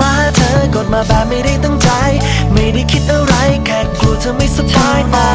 มาหาเธอกดมาแบบไม่ได้ตั้งใจ ไม่ได้คิดอะไรแค่กลัวเธอไม่สบายตา